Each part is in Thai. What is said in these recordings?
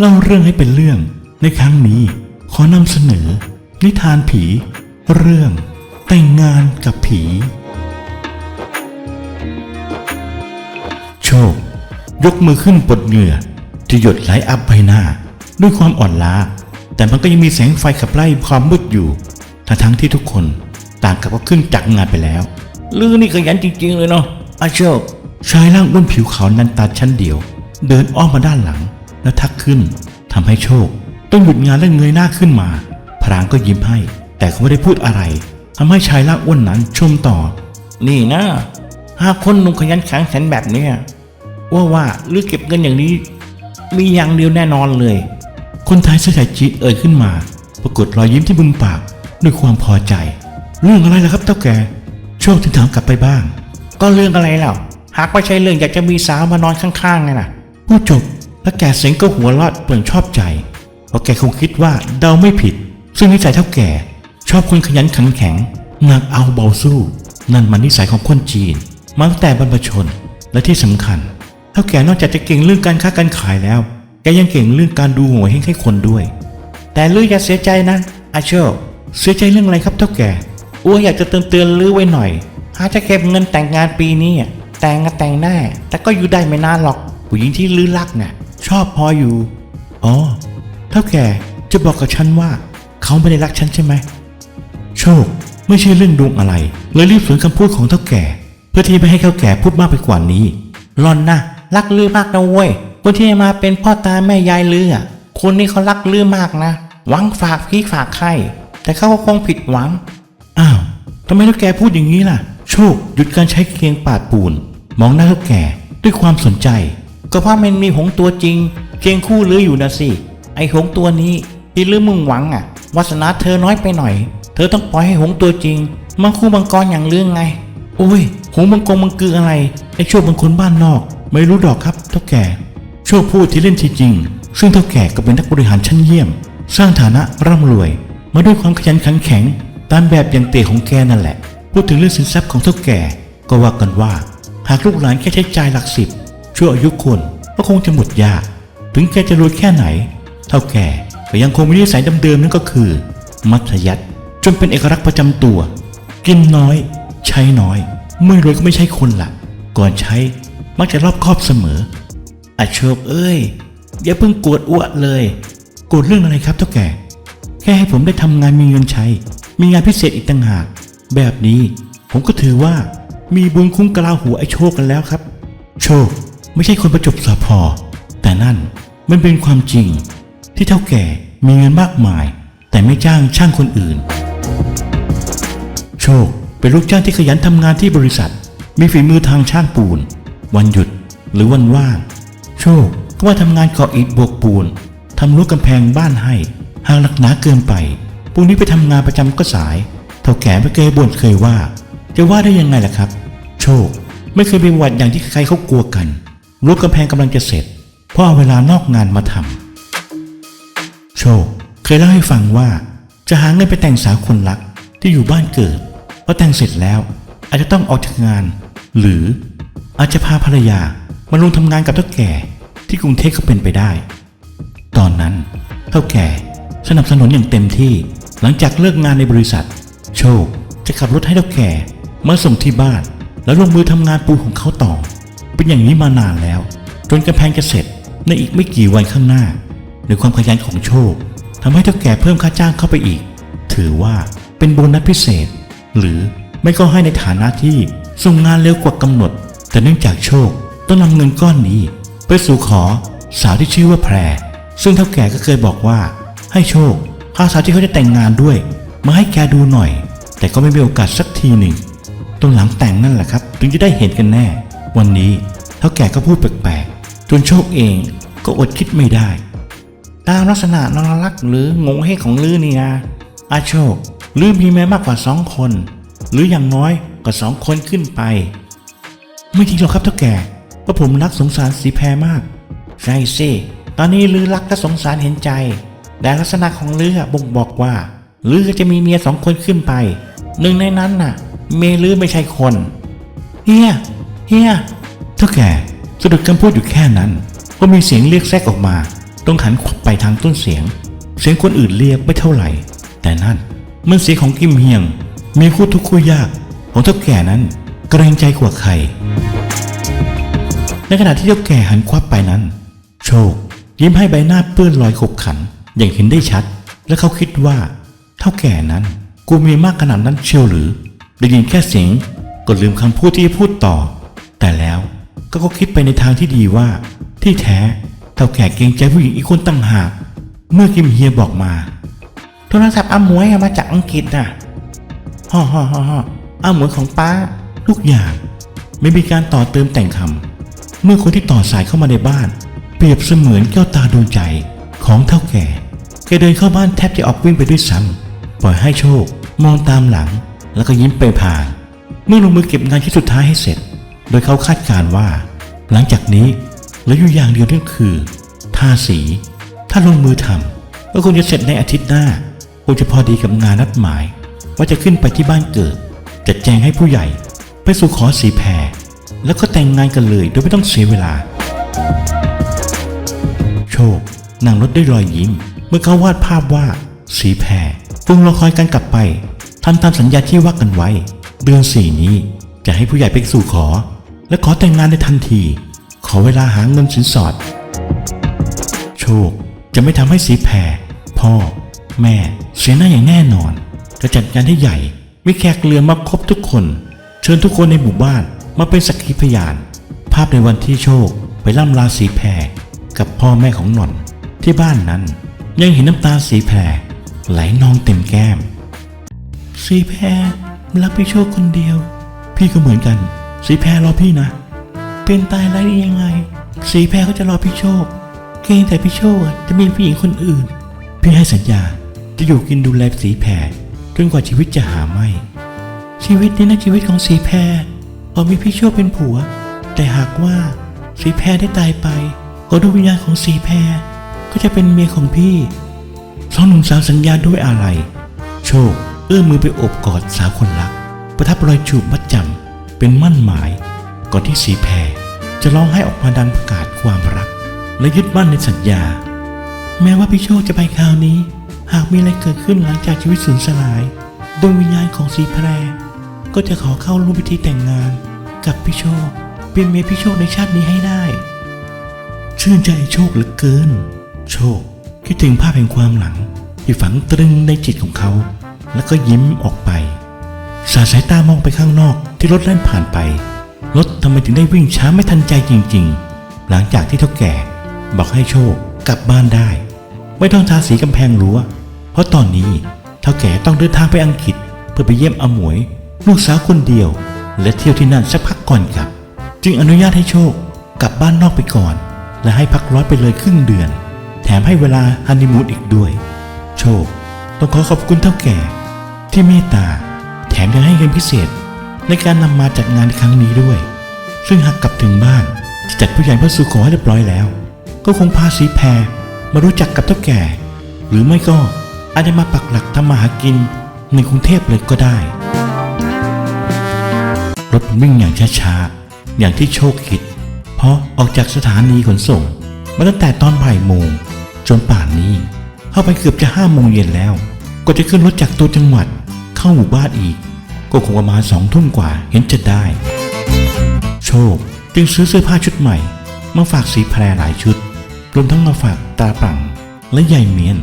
เล่าเรื่องให้เป็นเรื่อง ในครั้งนี้ขอนำเสนอ นิทานผี เรื่อง แต่งงานกับผี โชค ยกมือขึ้นปลดเหงื่อ ที่หยดไหลอับใบหน้า ด้วยความอ่อนล้า แต่มันก็ยังมีแสงไฟขับไล่ความมืดอยู่ทั้งทั้งๆที่ทุกคนต่างกับว่าขึ้นจากงานไปแล้วลือนี่ขยันจริง ๆ เลยเนาะอาโชคชายร่างอ้วนผิวขาวนันตาชั้นเดียว เดินอ้อมมาด้านหลัง แล้วทักขึ้นทำให้โชค ต้องหยุดงานและเงยหน้าขึ้นมา พรางก็ยิ้มให้ แต่เขาไม่ได้พูดอะไรทำให้ชายร่าอ้วนนั้นชมต่อ นี่นะ หากคนหนุ่มขยันขังแข็งแบบเนี้ยว่าว่าหรือเก็บเงินอย่างนี้ มีอย่างเดียวแน่นอนเลย คนไทยเสื้อชายจีเอ่ยขึ้นมา ปรากฏรอยยิ้มที่บึมปากด้วยความพอใจ เรื่องอะไรล่ะครับเต้าแกโชคถึงถามกลับไปบ้าง ก็เรื่องอะไรแล้วหากไม่ใช่เรื่องอยากจะมีสาวมานอนข้างๆไงล่ะพูดจบ แล้วแกเสียงก็หัวเราะเปลืองชอบใจ เพราะแกคงคิดว่าเดาไม่ผิด ซึ่งนิสัยเท่าแก่ชอบคนขยันขันแข็งหนักเอาเบาสู้ นั่นมันนิสัยของคนจีนมาตั้งแต่บรรพชนและที่สำคัญ เท่าแก่นอกจากจะเก่งเรื่องการค้าการขายแล้ว แกยังเก่งเรื่องการดูหัวให้ให้คนด้วย แต่ลืออย่าเสียใจนะอาโชคเสียใจเรื่องอะไรครับเท่าแก่อ้วอยากจะเตือนเตือนลือไว้หน่อยหาจะเก็บเงินแต่งงานปีนี้แต่งก็แต่งแน่แต่ก็อยู่ได้ไม่นานหรอก ผู้หญิงที่ลือรักน่ะ ชอบพออยู่ อ๋อ เท่าแก่จะบอกกับฉันว่าเขาไม่ได้รักฉันใช่ไหม โชคไม่ใช่เรื่องดวงอะไร เลยรีบฝืนคำพูดของเท่าแก่ เพื่อที่ไม่ให้เท่าแก่พูดมากไปกว่านี้หลอนนะรักลือมากนะเว้ยคนที่มาเป็นพ่อตาแม่ยายลืออะคนนี้เขารักลือมากนะ หวังฝากพี่ฝากไข่แต่เขาก็คงผิดหวัง อ้าวทำไมเท่าแก่พูดอย่างนี้ล่ะ โชคหยุดการใช้เคียงปาดปูน มองหน้าเท่าแก่ด้วยความสนใจ ก็เพราะมันมีหงตัวจริง เคียงคู่ลืออยู่นะสิ ไอหงตัวนี้ที่ลือมึงหวังอะวาสนาเธอน้อยไปหน่อย เธอต้องปล่อยให้หงตัวจริงมังคู่มังกรอย่างเรื่องไง โอ้ยหงมังกรมังคืออะไรไอโชคบางคนบ้านนอก ไม่รู้ดอกครับเท่าแก่ โชคพูดที่เล่นทีจริง ซึ่งเท่าแก่ก็เป็นนักบริหารชั้นเยี่ยม สร้างฐานะร่ำรวย มาด้วยความขยันขันแข็ง ตามแบบอย่างเตะของแกนั่นแหละ พูดถึงเรื่องสินทรัพย์ของเท่าแก่ ก็ว่ากันว่า หากลูกหลานแค่ใช้จ่ายหลักสิบ ช่วอายุคนก็คงจะหมดยาก ถึงแกจะรวยแค่ไหน เท่าแก่ก็ยังคงมีนิสัยเดิมๆนั่นก็คือ มัธยัติจนเป็นเอกลักษณ์ประจำตัว กินน้อย ใช้น้อยไม่รวยก็ไม่ใช่คนละก่อนใช้มักจะรอบคอบเสมออาโชคเอ้ยอย่าเพิ่งโกรธอ้วเลยโกรธเรื่องอะไรครับเท่าแก่ แค่ให้ผมได้ทำงานมีเงินใช้ มีงานพิเศษอีกต่างหาก แบบนี้ผมก็ถือว่ามีบุญคุ้มกลาหัวไอ้โชคกันแล้วครับ โชค ไม่ใช่คนประจบสอพอ แต่นั่นมันเป็นความจริง ที่เท่าแก่มีเงินมากมาย แต่ไม่จ้างช่างคนอื่น โชคเป็นลูกจ้างที่ขยันทำงานที่บริษัท มีฝีมือทางช่างปูน วันหยุดหรือวันว่าง โชคก็มาทำงานก่ออิฐบวกปูนทำรั้วกำแพงบ้านให้หากหนักหนาเกินไปพรุ่งนี้ไปทำงานประจำก็สายเท่าแก่ไม่เคยบ่นเคยว่า จะว่าได้ยังไงล่ะครับ โชคไม่เคยเป็นหวัดอย่างที่ใครเขากลัวกัน รั้วกำแพงกำลังจะเสร็จพราะเอาเวลานอกงานมาทำโชคเคยเล่าให้ฟังว่า จะหาเงินไปแต่งสาวคนรักที่อยู่บ้านเกิดพอแต่งเสร็จแล้ว อาจจะต้องออกจากงาน หรืออาจจะพาภรรยามาลงทำงานกับเท่าแก่ที่กรุงเทพก็เป็นไปได้ ตอนนั้นเท่าแก่สนับสนุนอย่างเต็มที่หลังจากเลิกงานในบริษัท โชคจะขับรถให้เท่าแก่มาส่งที่บ้าน แล้วลงมือทำงานปูของเขาต่อ เป็นอย่างนี้มานานแล้ว จนกำแพงจะเสร็จในอีกไม่กี่วันข้างหน้าในความขยันของโชคทำให้เท่าแก่เพิ่มค่าจ้างเข้าไปอีก ถือว่าเป็นโบนัสพิเศษ หรือไม่ก็ให้ในฐานะที่ส่งงานเร็วกว่ากำหนด แต่เนื่องจากโชคต้องนำเงินก้อนนี้ ไปสู่ขอสาวที่ชื่อว่าแพร ซึ่งเท่าแก่ก็เคยบอกว่า ให้โชคพาสาวที่เขาจะแต่งงานด้วย มาให้แกดูหน่อย แต่ก็ไม่มีโอกาสสักทีหนึ่งตรงหลังแต่งนั่นแหละครับ ถึงจะได้เห็นกันแน่ วันนี้ เท่าแก่ก็พูดแปลกๆจนโชคเองก็อดคิดไม่ได้ ตามลักษณะนรลักษ์หรืองงเฮของลือนี่นะอาโชคลือมีแม้มากกว่าสองคน หรืออย่างน้อยก็สองคนขึ้นไป ไม่จริงหรอกครับเท่าแก่เพราะผมรักสงสารสีแพรมาก ใช่สิตอนนี้ลือรักและสงสารเห็นใจแต่ลักษณะของลือบ่งบอกว่าลือจะมีเมียสองคนขึ้นไป หนึ่งในนั้นน่ะ เมลือไม่ใช่คนเฮียเฮีย เท่าแก่สะดุดคำพูดอยู่แค่นั้น ก็มีเสียงเรียกแทรกออกมา ต้องหันขวับไปทางต้นเสียง เสียงคนอื่นเรียกไม่เท่าไหร่ แต่นั่นมันเสียงของกิมเฮียง มีคู่ทุกคู่ยากของเท่าแก่นั้นเกรงใจกว่าใคร ในขณะที่เท่าแก่หันควับไปนั้น โชค ยิ้มให้ใบหน้าเปื้อนรอยขบขันอย่างเห็นได้ชัด และเขาคิดว่า เท่าแก่นั้น กูมีมากขนาดนั้นเชียวหรือ ได้ยินแค่เสียงก็ลืมคำพูดที่พูดต่อ แต่แล้ว ก็ก็คิดไปในทางที่ดีว่า ที่แท้เท่าแก่เกรงใจผู้หญิงอีกคนตั้งหาก เมื่อกิมเฮียบอกมา โทรศัพท์อาหมวยมาจากอังกฤษน่ะฮ่อฮ่อฮ่อฮ่ออาหมวยของป้าทุกอย่าง ไม่มีการต่อเติมแต่งคำเมื่อคนที่ต่อสายเข้ามาในบ้าน เปรียบเสมือนแก้วตาดวงใจของเท่าแก่แกเดินเข้าบ้านแทบจะออกวิ่งไปด้วยซ้ำปล่อยให้โชค มองตามหลัง แล้วก็ยิ้มไปผ่าน เมื่อลงมือเก็บงานที่สุดท้ายให้เสร็จ โดยเขาคาดการณ์ว่า หลังจากนี้เหลืออยู่อย่างเดียวนั่นคือทาสี ถ้าลงมือทำก็คงจะเสร็จในอาทิตย์หน้าคงจะพอดีกับงานนัดหมาย ว่าจะขึ้นไปที่บ้านเกิดจัดแจงให้ผู้ใหญ่ ไปสู่ขอสีแพรแล้วก็แต่งงานกันเลยโดยไม่ต้องเสียเวลา โชคนั่งรถด้วยรอยยิ้ม เมื่อเขาวาดภาพว่า สีแพรคงรอคอยกันกลับไปทำตามสัญญาที่ว่ากันไว้ เดือนสี่นี้จะให้ผู้ใหญ่ไปสู่ขอ และขอแต่งงานในทันที ขอเวลาหาเงินสินสอด โชคจะไม่ทำให้สีแพรพ่อ แม่ เสียหน้าอย่างแน่นอน จะจัดงานให้ใหญ่ มีแขกเรือมาครบทุกคน เชิญทุกคนในหมู่บ้านมาเป็นสักขีพยาน ภาพในวันที่โชคไปล่ำลาสีแพรกับพ่อแม่ของหน่อน ที่บ้านนั้น ยังเห็นน้ำตาสีแพรไหลนองเต็มแก้ม สีแพรรักพี่โชคคนเดียว พี่ก็เหมือนกัน สีแพรรอพี่นะ เป็นตายไรได้ยังไง สีแพรเขาจะรอพี่โชคเกรงแต่พี่โชคจะมีผู้หญิงคนอื่น พี่ให้สัญญาจะอยู่กินดูแลสีแพรจนกว่าชีวิตจะหาไม่ ชีวิตนี้นะชีวิตของสีแพรพอมีพี่โชคเป็นผัว แต่หากว่าสีแพรได้ตายไปก็ดวงวิญญาณของสีแพรก็จะเป็นเมียของพี่สองหนุ่มสาวสัญญาด้วยอะไร โชคเอื้อมมือไปโอบกอดสาวคนรัก ประทับรอยจูบมัดจำ เป็นมั่นหมาย ก่อนที่สีแพรจะร้องไห้ออกมาดังประกาศความรัก และยึดมั่นในสัญญา แม้ว่าพี่โชคจะไปคราวนี้ หากมีอะไรเกิดขึ้นหลังจากชีวิตสูญสลายดวงวิญญาณของสีแพรก็จะขอเข้าร่วมพิธีแต่งงาน กับพี่โชค เป็นเมียพี่โชคในชาตินี้ให้ได้ ชื่นใจโชคเหลือเกิน โชคคิดถึงภาพแห่งความหลังที่ฝังตรึงในจิตของเขา แล้วก็ยิ้มออกไป สาดสายตามองไปข้างนอกที่รถแล่นผ่านไป รถทำไมถึงได้วิ่งช้าไม่ทันใจจริง ๆ หลังจากที่เท่าแก่ บอกให้โชคกลับบ้านได้ ไม่ต้องทาสีกำแพงรั้ว เพราะตอนนี้เท่าแก่ต้องเดินทางไปอังกฤษ เพื่อไปเยี่ยมอาหมวย ลูกสาวคนเดียว และเที่ยวที่นั่นสักพักก่อนกลับ จึงอนุญาตให้โชคกลับบ้านนอกไปก่อน และให้พักร้อนไปเลยครึ่งเดือน แถมให้เวลาฮันนีมูนอีกด้วย โชค ต้องขอขอบคุณเท่าแก่ที่เมตตา ถมยังให้เงินพิเศษ ในการนำมาจัดงานครั้งนี้ด้วย ซึ่งหากกลับถึงบ้านจะจัดผู้ใหญ่พื่อสู่ขอให้เรียบร้อยแล้ว ก็คงพาสีแพรมารู้จักกับเท่าแก่ หรือไม่ก็อาจจะมาปักหลักทำมาหากินในกรุงเทพเลยก็ได้ รถวิ่งอย่างช้าๆ อย่างที่โชคคิด เพราะออกจากสถานีขนส่งมาตั้งแต่ตอนบ่ายโมงจนป่านนี้ เข้าไปเกือบจะห้าโมงเย็นแล้ว ก็จะขึ้นรถจากตัวจังหวัดเข้าหมู่บ้านอีก ก็คงประมาณสองทุ่มกว่าเห็นจะได้ โชคจึงซื้อเสื้อผ้าชุดใหม่ มาฝากสีแพรหลายชุด รวมทั้งมาฝากตาปังและยายเมียน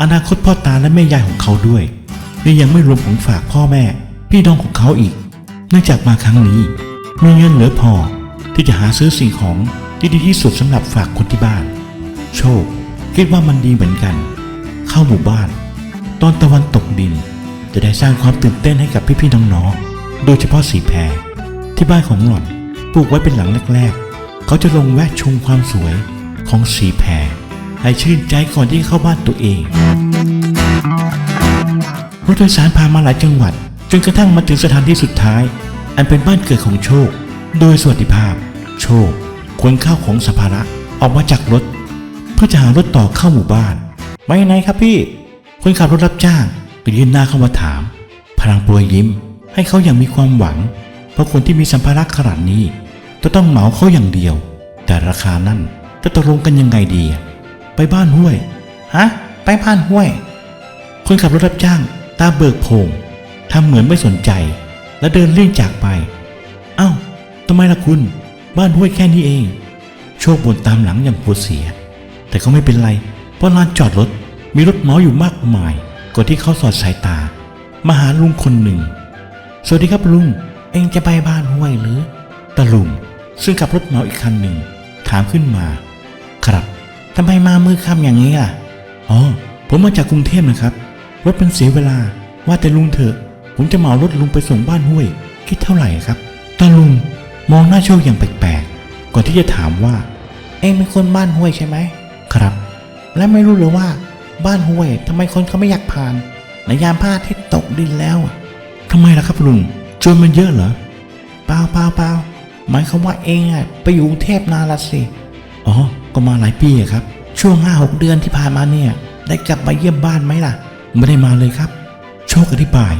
อนาคตพ่อตาและแม่ยายของเขาด้วยและยังไม่รวมของฝากพ่อแม่ พี่น้องของเขาอีก เนื่องจากมาครั้งนี้มีเงินเหลือพอที่จะหาซื้อสิ่งของที่ดีที่สุดสำหรับฝากคนที่บ้าน โชคคิดว่ามันดีเหมือนกัน เข้าหมู่บ้าน ตอนตะวันตกดิน จะได้สร้างความตื่นเต้นให้กับพี่ๆน้องๆ โดยเฉพาะสีแพรที่บ้านของหล่อนปลูกไว้เป็นหลังแรกๆ เขาจะลงแวะชมความสวยของสีแพรให้ชื่นใจก่อนที่เข้าบ้านตัวเอง รถโดยสารพามาหลายจังหวัด จนกระทั่งมาถึงสถานที่สุดท้าย อันเป็นบ้านเกิดของโชค โดยสวัสดิภาพ โชคขนข้าวของสัภาระออกมาจากรถ เพื่อจะหารถต่อเข้าหมู่บ้านไปไหนครับพี่คนขับรถรับจ้าง ก็ยืนหน้าเข้ามาถามพลางปรยยิ้ม ให้เขาอย่างมีความหวัง เพราะคนที่มีสัมภาระขนาดนี้จะต้องเหมาเขาอย่างเดียว แต่ราคานั้นจะตกลงกันยังไงดี ไปบ้านห้วย ฮะ ไปบ้านห้วย คนขับรถรับจ้าง ตาเบิกโพงทำเหมือนไม่สนใจ และเดินเลี่ยงจากไป เอ้าทำไมล่ะคุณ บ้านห้วยแค่นี้เอง โชคบนตามหลังอย่างปวดเสีย แต่ก็ไม่เป็นไร เพราะลานจอดรถมีรถเมาอยู่มากมาย กว่าที่เขาสอดสายตา มาหาลุงคนหนึ่ง สวัสดีครับลุง เองจะไปบ้านห้วยหรือตาลุงซึ่งขับรถเมาอีกคันหนึ่ง ถามขึ้นมา ครับทำไมมามือค่ำอย่างนี้อะ อ๋อ ผมมาจากกรุงเทพนะครับ รถเป็นเสียเวลา ว่าแต่ลุงเถอะ ผมจะเหมารถลุงไปส่งบ้านห้วย คิดเท่าไหร่ครับตาลุงมองหน้าโชคอย่างแปลกๆ ก่อนที่จะถามว่า เองเป็นคนบ้านห้วยใช่ไหม ครับ และไม่รู้เลยว่า บ้านห้วยทำไมคนเขาไม่อยากผ่านในยามพระอาทิตย์ตกดินแล้วอะทำไมล่ะครับลุงโจรมันเยอะเหรอเปล่าเปล่าเปล่าหมายความว่าเองอะไปอยู่เทพนาละสิอ๋อก็มาหลายปีครับ ช่วงห้าหกเดือนที่ผ่านมาเนี่ย ได้กลับมาเยี่ยมบ้านไหมล่ะ ไม่ได้มาเลยครับ โชคอธิบาย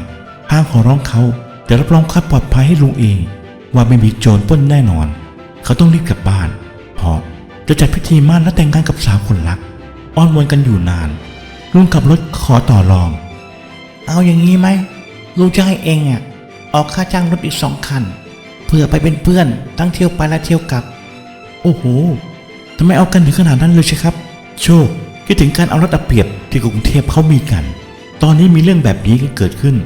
พางขอร้องเขาแต่รับรองค่าปลอดภัยให้ลุงเอง ว่าไม่มีโจรป้นแน่นอน เขาต้องรีบกลับบ้านเพราะจะจัดพิธีมั่นและแต่งงานกับสาวคนรัก อ้อนวอนกันอยู่นาน ลุงขับรถขอต่อรอง เอาอย่างนี้ไหมลุงจะให้เองอะออกค่าจ้างรถอีกสองคันเพื่อไปเป็นเพื่อนทั้งเที่ยวไปและเที่ยวกลับ โอ้โหทำไมเอากันถึงขนาดนั้นเลยใช่ครับ โชคคิดถึงการเอารัดเอาเปรียบที่กรุงเทพเขามีกัน ตอนนี้มีเรื่องแบบนี้เกิดขึ้น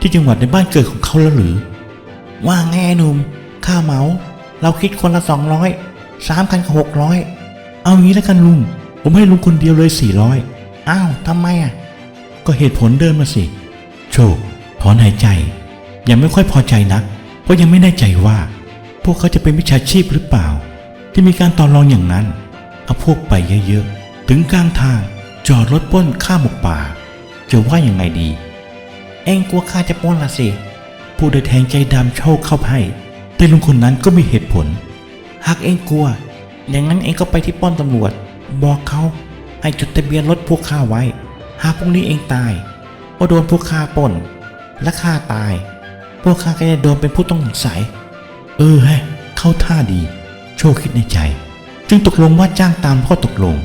ที่จังหวัดในบ้านเกิดของเขาแล้วหรือ ว่าไงไอ้หนุ่มค่าเหมา เราคิดคนละสองร้อยสามคันก็หกร้อยเอางี้แล้วกันลุง ผมให้ลุงคนเดียวเลยสี่ร้อยอ้าวทำไมอะ ก็เหตุผลเดินมาสิ โชคถอนหายใจ ยังไม่ค่อยพอใจนัก เพราะยังไม่แน่ใจว่า พวกเขาจะเป็นมิจฉาชีพหรือเปล่า ที่มีการต่อรองอย่างนั้น เอาพวกไปเยอะๆ ถึงกลางทางจอดรถป้นข้ามหมกป่า จะว่ายังไงดี เองกลัวข้าจะป้นละสิผู้ได้แทงใจดำโชคเข้าให้ แต่ลุงคนนั้นก็มีเหตุผล หากเองกลัว อย่างนั้นเองก็ไปที่ป้อมตำรวจ บอกเขาให้จดทะเบียนรถพวกข้าไว้ หากพวกนี้เองตาย ก็โดนพวกข้าปล้นและข้าตาย พวกข้าก็จะโดนเป็นผู้ต้องสงสัย เออฮะเข้าท่าดี โชคคิดในใจ จึงตกลงว่าจ้างตามข้อตกลง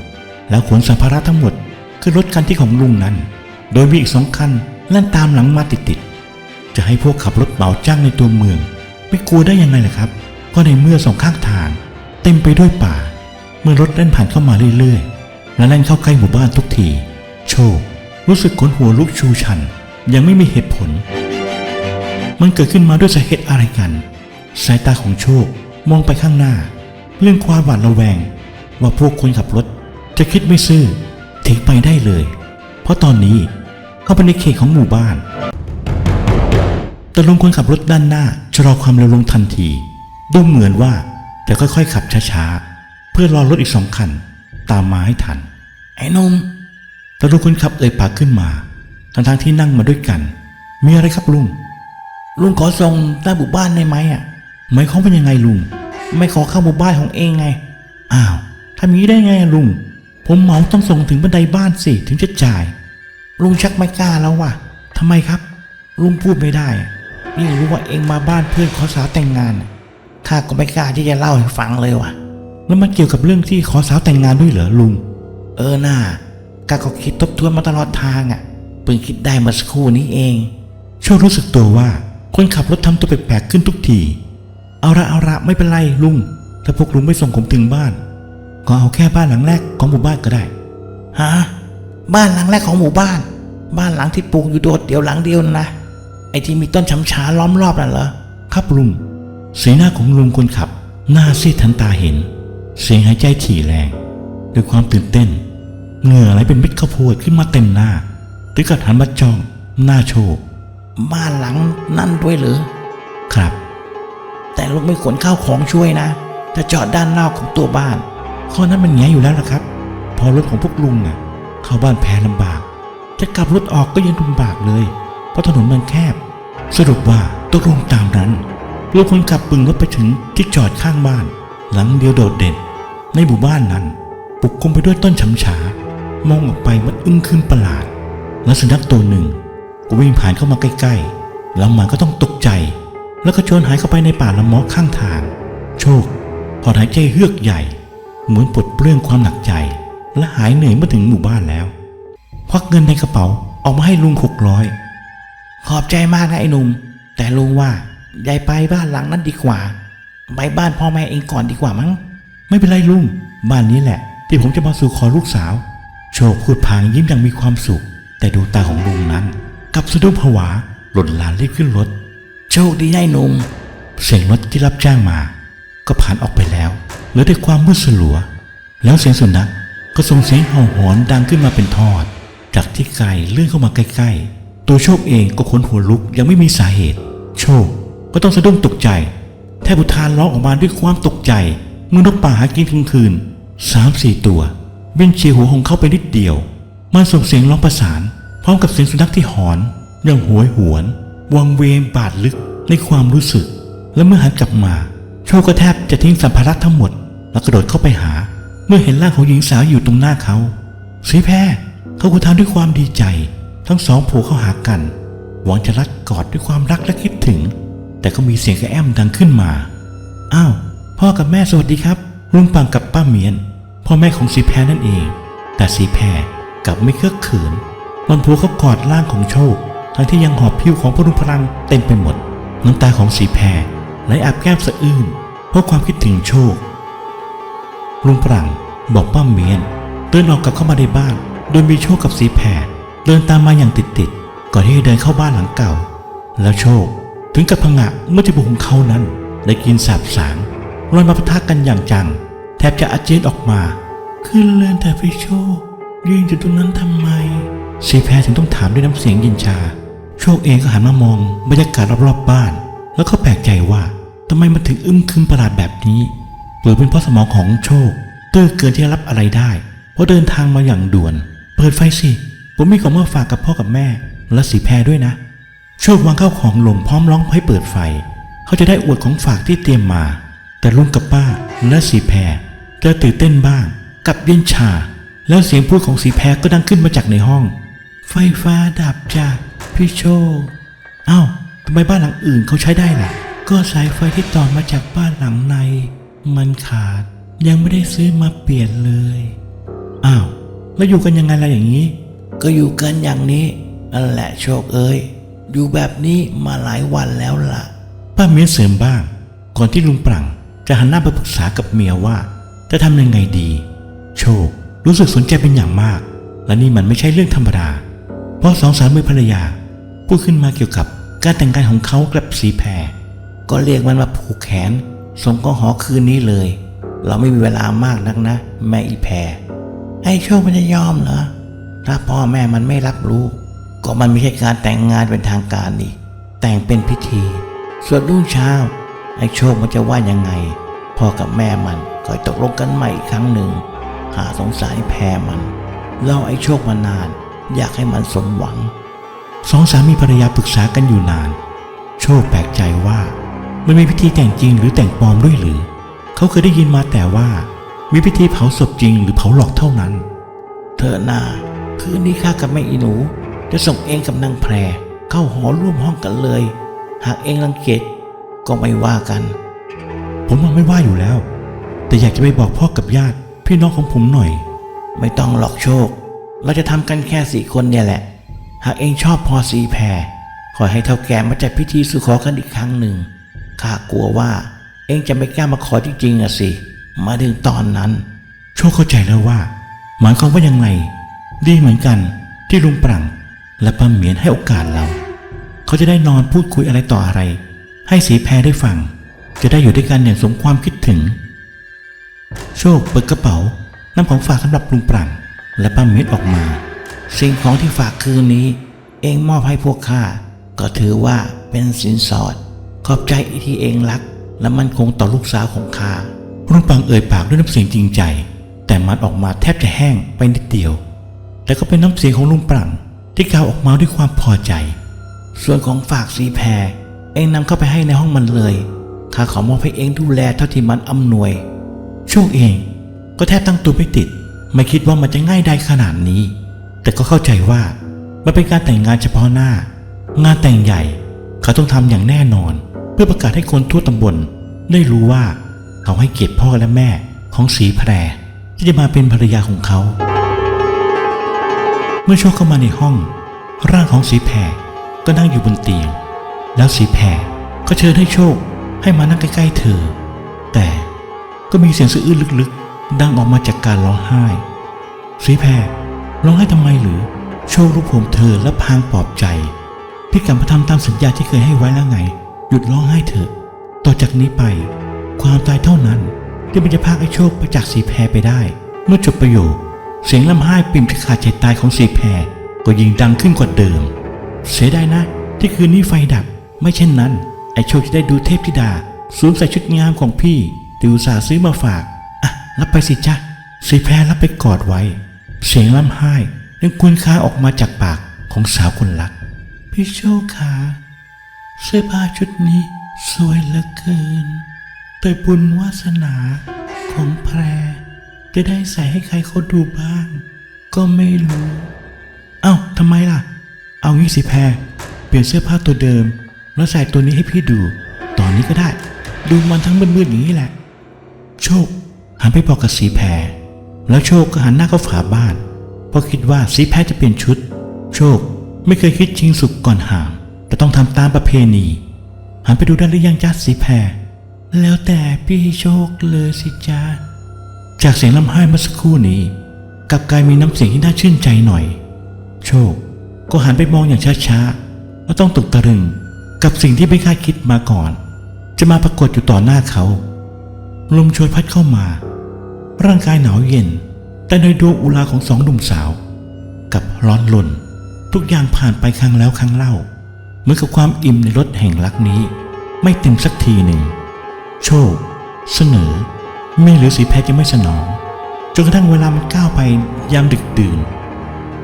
แล้วขนสัมภาระทั้งหมดขึ้นรถคันที่ของลุงนั้น โดยมีอีกสองคันแล่นตามหลังมาติดๆจะให้พวกขับรถเหมาจ้างในตัวเมือง ไม่กลัวได้ยังไงล่ะครับ ก็ในเมื่อสองข้างทาง เต็มไปด้วยป่า เมื่อรถเล่นผ่านเข้ามาเรื่อยๆ และแล่นเข้าใกล้หมู่บ้านทุกที โชค รู้สึกขนหัวลุกชูชัน ยังไม่มีเหตุผล มันเกิดขึ้นมาด้วยสาเหตุอะไรกัน สายตาของโชคมองไปข้างหน้า เรื่องความหวาดระแวง ว่าพวกคนขับรถจะคิดไม่ซื่อทิ้งไปได้เลย เพราะตอนนี้เข้าไปในเขตของหมู่บ้านแต่ลุงคนขับรถด้านหน้าชะลอความเร็วลงทันที ดูเหมือนว่าจะค่อยๆขับช้าๆ เพื่อรอรถอีกสองคัน ตามมาให้ทัน ไอ้หนมแต่ลุงคนขับเอ่ยปากขึ้นมาทั้งๆที่นั่งมาด้วยกัน มีอะไรครับลุง ลุงขอส่งใต้หมู่บ้านได้ไหมอะหมายความว่ายังไงลุง ไม่ขอเข้าหมู่บ้านของเองไง อ้าวทำอย่างนี้ได้ไงอะลุง ผมเหมาต้องส่งถึงบันไดบ้านสิถึงจะจ่าย ลุงชักไม่กล้าแล้วว่ะทำไมครับ ลุงพูดไม่ได้อะนี่รู้ว่าเองมาบ้านเพื่อนขอสาวแต่งงานน่ะข้าก็ไม่กล้าที่จะเล่าให้ฟังเลยว่ะ แล้วมันเกี่ยวกับเรื่องที่ขอสาวแต่งงานด้วยเหรอลุง เออน่าข้าก็คิดทบทวนมาตลอดทางอะเพิ่งคิดได้เมื่อสักครู่นี้เองโชครู้สึกตัวว่าคนขับรถทำตัวแปลกๆขึ้นทุกที เอาละเอาละไม่เป็นไรลุง ถ้าพวกลุงไม่ส่งผมถึงบ้าน ก็เอาแค่บ้านหลังแรกของหมู่บ้านก็ได้ ฮะ บ้านหลังแรกของหมู่บ้าน บ้านหลังที่ปลูกอยู่โดดเดี่ยวหลังเดียวนะ ไอ้ที่มีต้นชำชาล้อมรอบนั่นเหรอ ครับลุง สีหน้าของลุงคนขับ หน้าซีดทันตาเห็น เสียงหายใจถี่แรงด้วยความตื่นเต้น เหงื่อไหลเป็นเม็ดข้าวโพดขึ้นมาเต็มหน้าถึงกับหันมาจ้องหน้าโชว์บ้านหลังนั่นด้วยหรือครับ แต่ลุงไม่ขนข้าวของช่วยนะจะจอดด้านนอกของตัวบ้าน ข้อนั้นมันแง่อยู่แล้วละครับ พอรถของพวกลุงน่ะ เข้าบ้านแพ้ลำบาก จะกลับรถออกก็ยังลำบากเลย เพราะถนนมันแคบ สรุปว่าตกลงตามนั้นลุงคนขับปึงรถไปถึงที่จอดข้างบ้าน หลังเดียวโดดเด่น ในหมู่บ้านนั้นปกคลุมไปด้วยต้นฉำฉามองออกไปมันอึ้งขึ้นประหลาด และสุนัขตัวหนึ่งก็วิ่งผ่านเข้ามาใกล้ๆ แล้วมันก็ต้องตกใจ แล้วก็ชวนหายเข้าไปในป่าละมอข้างทาง โชคถอนหายใจเฮือกใหญ่ เหมือนปลดเปลื้องความหนักใจ และหายเหนื่อยเมื่อถึงหมู่บ้านแล้ว ควักเงินในกระเป๋าออกมาให้ลุงหกร้อยขอบใจมากนะไอ้หนุ่มแต่ลุงว่ายายไปบ้านหลังนั้นดีกว่า ไปบ้านพ่อแม่เองก่อนดีกว่ามั้ง ไม่เป็นไรลุง บ้านนี้แหละ ที่ผมจะมาสู่ขอลูกสาว โชคพูดพลางยิ้มอย่างมีความสุข แต่ดูตาของลุงนั้นกลับสะดุ้งผวา หล่นลานรีบขึ้นรถ โชคดีไอ้หนุ่มเสียงรถที่รับจ้างมา ก็ผ่านออกไปแล้วเหลือแต่ความมืดสลัว แล้วเสียงสุนัขก็ส่งเสียงเห่าหอนดังขึ้นมาเป็นทอด จากที่ไกลเลื่อนเข้ามาใกล้ๆ ตัวโชคเองก็ขนหัวลุกยังไม่มีสาเหตุ โชคก็ต้องสะดุ้งตกใจ แทบอุทานร้องออกมาด้วยความตกใจ เมื่อนกป่าหากินกลางคืนสามสี่ตัวบินเฉียวหัวของเขาไปนิดเดียว มันส่งเสียงร้องประสาน พร้อมกับเสียงสุนัขที่หอนอย่างหวยหวนวังเวงบาดลึกในความรู้สึก และเมื่อหันกลับมาโชคก็แทบจะทิ้งสัมภาระทั้งหมด แล้วกระโดดเข้าไปหา เมื่อเห็นร่างของหญิงสาวอยู่ตรงหน้าเขาสีแพรเขาคุทานด้วยความดีใจ ทั้งสองโผล่เข้าหากัน หวังจะรัดกอดด้วยความรักและคิดถึง แต่ก็มีเสียงกระแอมดังขึ้นมา อ้าว พ่อกับแม่สวัสดีครับ ลุงปังกับป้าเมียน พ่อแม่ของสีแพรนั่นเอง แต่สีแพรกลับไม่เคือะเขินมันพัวเขากอดร่างของโชค ทั้งที่ยังหอบผิวของพรุงพลังเต็มไปหมด น้ำตาของสีแพรไหลอาบแก้มสะอื้นเพราะความคิดถึงโชค ลุงปรังบอกป้าเมียนเดินออกกลับเข้ามาในบ้าน โดยมีโชคกับสีแพรเดินตามมาอย่างติดๆก่อนที่จะเดินเข้าบ้านหลังเก่า แล้วโชคถึงกับพงะเมื่อจมูกของเขานั้น ได้กินสาบสาง ลอยมาปะทะกันอย่างจัง แทบจะอาเจียนออกมา ขึ้นเรือนแต่พี่โชคยืนอยู่ตรงนั้นทำไมสีแพรถึงต้องถามด้วยน้ำเสียงเย็นชา โชคเองก็หันมามองบรรยากาศรอบๆบ้าน แล้วก็แปลกใจว่าทำไมมันถึงอึมครึมประหลาดแบบนี้หรือเป็นเพราะสมองของโชคตื้อเกินที่จะรับอะไรได้ เพราะเดินทางมาอย่างด่วน เปิดไฟสิ ผมมีของมาฝากกับพ่อกับแม่ และสีแพรด้วยนะ โชควางข้าวของลงพร้อมร้องให้เปิดไฟ เขาจะได้อวดของฝากที่เตรียมมา แต่ลุงกับป้าและสีแพรก็ตื่นเต้นบ้างกับเย็นชา แล้วเสียงพูดของสีแพรก็ดังขึ้นมาจากในห้อง ไฟฟ้าดับจ้ะพี่โชคเอ้าทำไมบ้านหลังอื่นเขาใช้ได้ล่ะ ก็สายไฟที่ต่อมาจากบ้านหลังใน มันขาดยังไม่ได้ซื้อมาเปลี่ยนเลยอ้าวแล้วอยู่กันยังไงล่ะอย่างนี้ ก็อยู่กันอย่างนี้นั่นแหละโชคเอ้ยอยู่แบบนี้มาหลายวันแล้วล่ะ ป้าเมียเสริมบ้าง ก่อนที่ลุงปรัง จะหันหน้าไปปรึกษากับเมียว่า จะทำยังไงดี โชค รู้สึกสนใจเป็นอย่างมาก และนี่มันไม่ใช่เรื่องธรรมดา เพราะสองสามีภรรยา พูดขึ้นมาเกี่ยวกับการแต่งงานของเขากับสีแพรก็เรียกมันมาผูกแขนส่งก็หอคืนนี้เลย เราไม่มีเวลามากนักนะ แม่อีแพรให้โชคมันจะยอมเหรอถ้าพ่อแม่มันไม่รับรู้ ก็มันไม่ใช่การแต่งงานเป็นทางการนี่แต่งเป็นพิธีส่วนรุ่งเช้าไอ้โชคมันจะว่ายังไง พ่อกับแม่มันก็ตกลงกันใหม่อีกครั้งหนึ่ง หาสงสารแพรมันเล่าไอ้โชคมานาน อยากให้มันสมหวัง สองสามีภรรยาปรึกษากันอยู่นาน โชคแปลกใจว่ามันมีพิธีแต่งจริงหรือแต่งปลอมด้วยหรือ เขาเคยได้ยินมาแต่ว่า มีพิธีเผาศพจริงหรือเผาหลอกเท่านั้น เธอหน้าคืนนี้ข้ากับแม่อีหนู จะส่งเองกับนางแพรเข้าหอร่วมห้องกันเลย หากเองรังเกียจก็ไม่ว่ากัน ผมว่าไม่ว่าอยู่แล้ว แต่อยากจะไปบอกพ่อกับญาติ พี่น้องของผมหน่อย ไม่ต้องหลอกโชค เราจะทำกันแค่สี่คนเนี่ยแหละ หากเองชอบพอสีแพรขอให้เท่าแก่มาจัดพิธีสู่ขอกันอีกครั้งหนึ่งข้ากลัวว่า เองจะไม่กล้ามาขอจริงๆอะสิ มาถึงตอนนั้น โชคเข้าใจแล้วว่า หมายความว่ายังไง ดีเหมือนกันที่ลุงปรังและป้าเหมียนให้โอกาสเรา เขาจะได้นอนพูดคุยอะไรต่ออะไร ให้สีแพรได้ฟัง จะได้อยู่ด้วยกันอย่างสมความคิดถึง โชคเปิดกระเป๋านำของฝากสำหรับลุงปรังและป้าเม็ดออกมา สิ่งของที่ฝากคืนนี้ เองมอบให้พวกข้าก็ถือว่าเป็นสินสอด ขอบใจที่เองรัก และมันคงต่อลูกสาวของข้าลุงปรังเอ่ยปากด้วยน้ำเสียงจริงใจ แต่มันออกมาแทบจะแห้งไปนิดเดียว แต่ก็เป็นน้ำเสียงของลุงปรังที่กล่าวออกมาด้วยความพอใจ ส่วนของฝากสีแพรเองนำเข้าไปให้ในห้องมันเลย ข้าขอมอบให้เองดูแลเท่าที่มันอำนวยโชคเองก็แทบตั้งตัวไม่ติด ไม่คิดว่ามันจะง่ายได้ขนาดนี้ แต่ก็เข้าใจว่ามันเป็นการแต่งงานเฉพาะหน้า งานแต่งใหญ่ เขาต้องทำอย่างแน่นอน เพื่อประกาศให้คนทั่วตำบลได้รู้ว่าเขาให้เกียรติพ่อและแม่ของสีแพรที่จะมาเป็นภรรยาของเขา เมื่อโชคเข้ามาในห้อง ร่างของสีแพรก็นั่งอยู่บนเตียง แล้วสีแพรก็เชิญให้โชค ให้มานั่งใกล้ๆเธอ แต่ก็มีเสียงสะอื้นลึกๆ ดังออกมาจากการร้องไห้สีแพรร้องไห้ทำไมหรือ โชครูปผมเธอและพางปลอบใจ พี่กลับมาทำตามสัญญาที่เคยให้ไว้แล้วไง หยุดร้องไห้เถอะ ต่อจากนี้ไป ความตายเท่านั้นที่มันจะพากไอ้โชคไปจากสีแพรไปได้ เมื่อจบประโยค เสียงลำไห้ปิ่มที่ขาดใจตายของสีแพรก็ยิ่งดังขึ้นกว่าเดิม เสียดายนะ ที่คืนนี้ไฟดับไม่เช่นนั้น ไอ้โชคจะได้ดูเทพธิดาสวมใส่ชุดงามของพี่ที่อุตส่าซื้อมาฝาก อะ รับไปสิจ๊ะสีแพรรับไปกอดไว้ เสียงลำไห้ยังควนค้าออกมาจากปากของสาวคนรัก พี่โชคขาเสื้อผ้าชุดนี้สวยเหลือเกิน แต่บุญวาสนาของแพร จะได้ใส่ให้ใครเขาดูบ้าง ก็ไม่รู้ เอ้าทำไมล่ะ เอางี้สิแพร เปลี่ยนเสื้อผ้าตัวเดิม แล้วใส่ตัวนี้ให้พี่ดู ตอนนี้ก็ได้ ดูมันทั้งมืดๆอย่างนี้แหละ โชคหันไปบอกกับสีแพรแล้วโชคก็หันหน้าเข้าฝาบ้าน เพราะคิดว่าสีแพรจะเปลี่ยนชุด โชคไม่เคยคิดชิงสุกก่อนหาม แต่ต้องทำตามประเพณี หันไปดูได้หรือยังจ้าสีแพรแล้วแต่พี่โชคเลยสิจ้าจากเสียงลำไห้เมื่อสักครู่นี้กลับกลายมีน้ำเสียงที่น่าชื่นใจหน่อย โชค ก็หันไปมองอย่างช้าๆแล้วต้องตกตะลึง กับสิ่งที่ไม่คาดคิดมาก่อน จะมาปรากฏอยู่ต่อหน้าเขา ลมโชยพัดเข้ามา ร่างกายหนาวเย็น แต่ในดวงอุราของสองหนุ่มสาว กับร้อนลน ทุกอย่างผ่านไปครั้งแล้วครั้งเล่า เหมือนกับความอิ่มในรถแห่งรักนี้ ไม่เต็มสักทีหนึ่ง โชค เสนอ ไม่เหลือสีแพรจะไม่สนองจนกระทั่งเวลามันก้าวไปยามดึกดื่น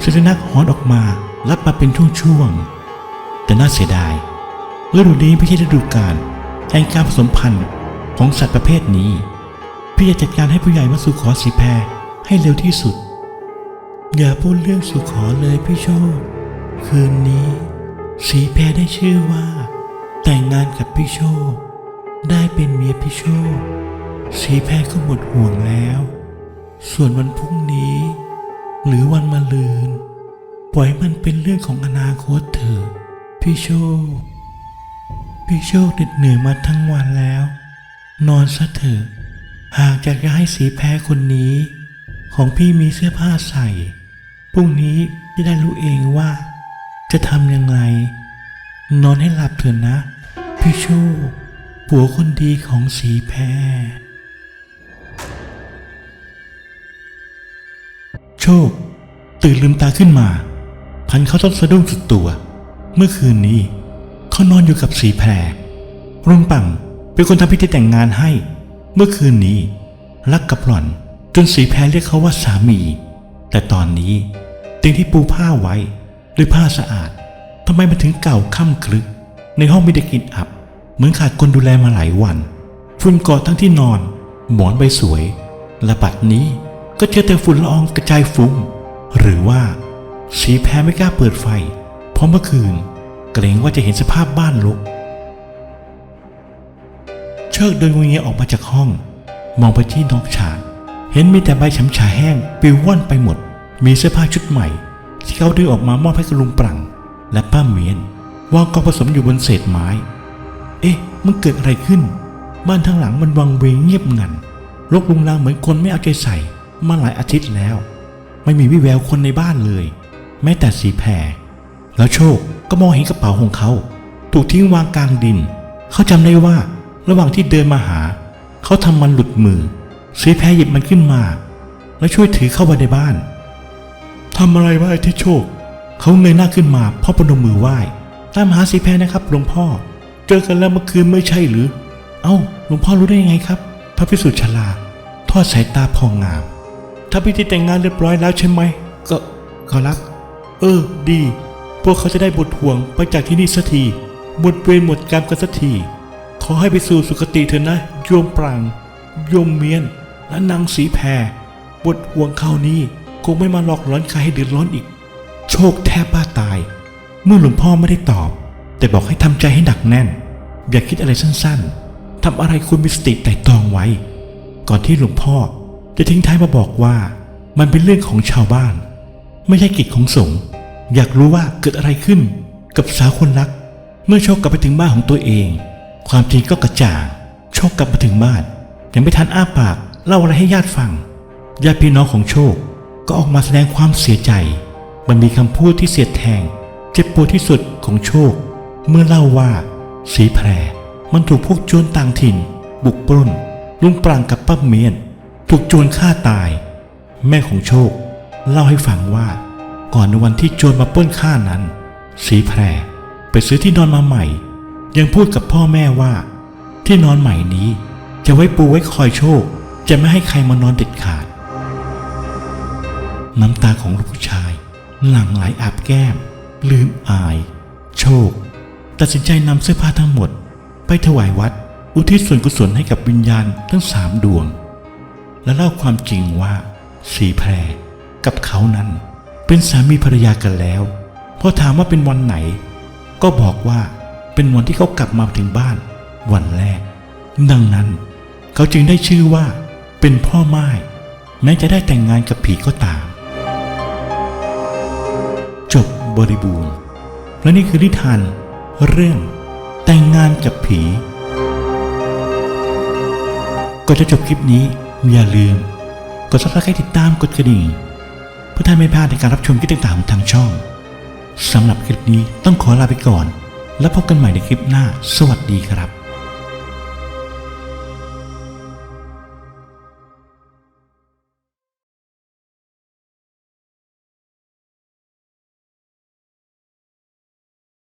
สุนัขหอนออกมารับมาเป็นช่วงๆแต่น่าเสียดาย ฤดูนี้ไม่ใช่ฤดูกาลแห่งการผสมพันธุ์ของสัตว์ประเภทนี้ พี่จะจัดการให้ผู้ใหญ่มาสู่ขอสีแพรให้เร็วที่สุด อย่าพูดเรื่องสู่ขอเลยพี่โชค คืนนี้ สีแพรได้ชื่อว่า แต่งงานกับพี่โชค ได้เป็นเมียพี่โชค สีแพรก็หมดห่วงแล้ว ส่วนวันพรุ่งนี้ หรือวันมะรืน ปล่อยมันเป็นเรื่องของอนาคตเถอะพี่โชค พี่โชคเหน็ดเหนื่อยมาทั้งวันแล้ว นอนซะเถอะ หากอยากจะให้สีแพรคนนี้ ของพี่มีเสื้อผ้าใส่พรุ่งนี้จะได้รู้เองว่า จะทำยังไง นอนให้หลับเถอะนะ พี่โชคผัวคนดีของสีแพรโชค ตื่นลืมตาขึ้นมา พันเขาต้องสะดุ้งสุดตัว เมื่อคืนนี้ เขานอนอยู่กับสีแพรรุ่งปังเป็นคนทำพิธีแต่งงานให้ เมื่อคืนนี้ รักกับหล่อนจนสีแพรเรียกเขาว่าสามี แต่ตอนนี้เตียงที่ปูผ้าไว้ด้วยผ้าสะอาดทำไมมันถึงเก่าค่ำคลึก ในห้องมีแต่กลิ่นอับ เหมือนขาดคนดูแลมาหลายวัน ฝุ่นเกาะทั้งที่นอน หมอนใบสวย และบัดนี้ก็เจอแต่ฝุ่นละอองกระจายฟุ้งหรือว่า สีแพรไม่กล้าเปิดไฟ เพราะเมื่อคืน เกรงว่าจะเห็นสภาพบ้านลุก เชิกเดินงงเงียออกมาจากห้อง มองไปที่นอกฉาก เห็นมีแต่ใบฉำฉาแห้งปิวว่อนไปหมด มีเสื้อผ้าชุดใหม่ ที่เขาดึงออกมามอบให้กับลุงปรัง และป้าเมียนวางกองผสมอยู่บนเศษไม้ เอ๊ะ มันเกิดอะไรขึ้น บ้านทั้งหลังมันวังเวงเงียบงันรกลุงลางเหมือนคนไม่เอาใจใส่มาหลายอาทิตย์แล้ว ไม่มีวิแววคนในบ้านเลย แม้แต่สีแพรแล้วโชค ก็มองเห็นกระเป๋าของเขา ถูกทิ้งวางกลางดิน เขาจำได้ว่าระหว่างที่เดินมาหา เขาทำมันหลุดมือสีแพรหยิบมันขึ้นมา แล้วช่วยถือเข้ามาในบ้านทำอะไรวะไอ้ที่โชค เขาเงยหน้าขึ้นมาพ่อปนมมือไหว้ตามหาสีแพรนะครับหลวงพ่อ เจอกันแล้วเมื่อคืนไม่ใช่หรือ เอ้าหลวงพ่อรู้ได้ยังไงครับ พระพิสุทธิ์ฉลา ทอดสายตาพองงามถ้าพิธีแต่งงานเรียบร้อยแล้วใช่ไหมก็ขอรับ เออ ดี วกเขาจะได้บทห่วงไปจากที่นี่สักทีหมดเวรหมดกรรมกันสักทีขอให้ไปสู่สุคติเถอะนะ โยมปรางโยมเมียน และนางสีแพรบทห่วงครานี้คงไม่มาหลอกหลอนใครให้เดือดร้อนอีก โชคแทบบ้าตาย เมื่อหลวงพ่อไม่ได้ตอบ แต่บอกให้ทำใจให้หนักแน่น อย่าคิดอะไรสั้นๆทำอะไรควรมีสติไตร่ตรองไว้ ก่อนที่หลวงพ่อจะทิ้งท้ายมาบอกว่า มันเป็นเรื่องของชาวบ้าน ไม่ใช่กิจของสงฆ์ อยากรู้ว่าเกิดอะไรขึ้นกับสาวคนรัก เมื่อโชคกลับไปถึงบ้านของตัวเอง ความจริงก็กระจ่าง โชคกลับมาถึงบ้านยังไม่ทันอ้าปากเล่าอะไรให้ญาติฟังญาติพี่น้องของโชคก็ออกมาแสดงความเสียใจ มันมีคำพูดที่เสียดแทง เจ็บปวดที่สุดของโชค เมื่อเล่าว่า สีแพร มันถูกพวกโจรต่างถิ่น บุกปล้น ลุงปรางกับป้าเมียน ถูกโจรฆ่าตาย แม่ของโชค เล่าให้ฟังว่า ก่อนในวันที่โจรมาปล้นฆ่านั้น สีแพรไปซื้อที่นอนมาใหม่ ยังพูดกับพ่อแม่ว่า ที่นอนใหม่นี้ จะไว้ปูไว้คอยโชค จะไม่ให้ใครมานอนเด็ดขาด น้ำตาของลูกผู้ชาย หลั่งไหลอาบแก้ม ลืมอาย โชค ตัดสินใจนำเสื้อผ้าทั้งหมด ไปถวายวัด อุทิศส่วนกุศลให้กับวิญญาณทั้งสามดวง และเล่าความจริงว่า สีแพรกับเขานั้น เป็นสามีภรรยากันแล้ว พอถามว่าเป็นวันไหน ก็บอกว่าเป็นวันที่เขากลับมาถึงบ้าน วันแรก ดังนั้น เขาจึงได้ชื่อว่า เป็นพ่อไม้แม้จะได้แต่งงานกับผีก็ตาม จบบริบูรณ์ และนี่คือนิทานเรื่องแต่งงานกับผีก่อนจะจบคลิปนี้อย่าลืมกด subscribe ติดตามกดกระดิ่ง เพื่อท่านไม่พลาดในการรับชมคลิปต่างๆทางช่องสำหรับคลิปนี้ต้องขอลาไปก่อน แล้วพบกันใหม่ในคลิปหน้า สวัสดีครับ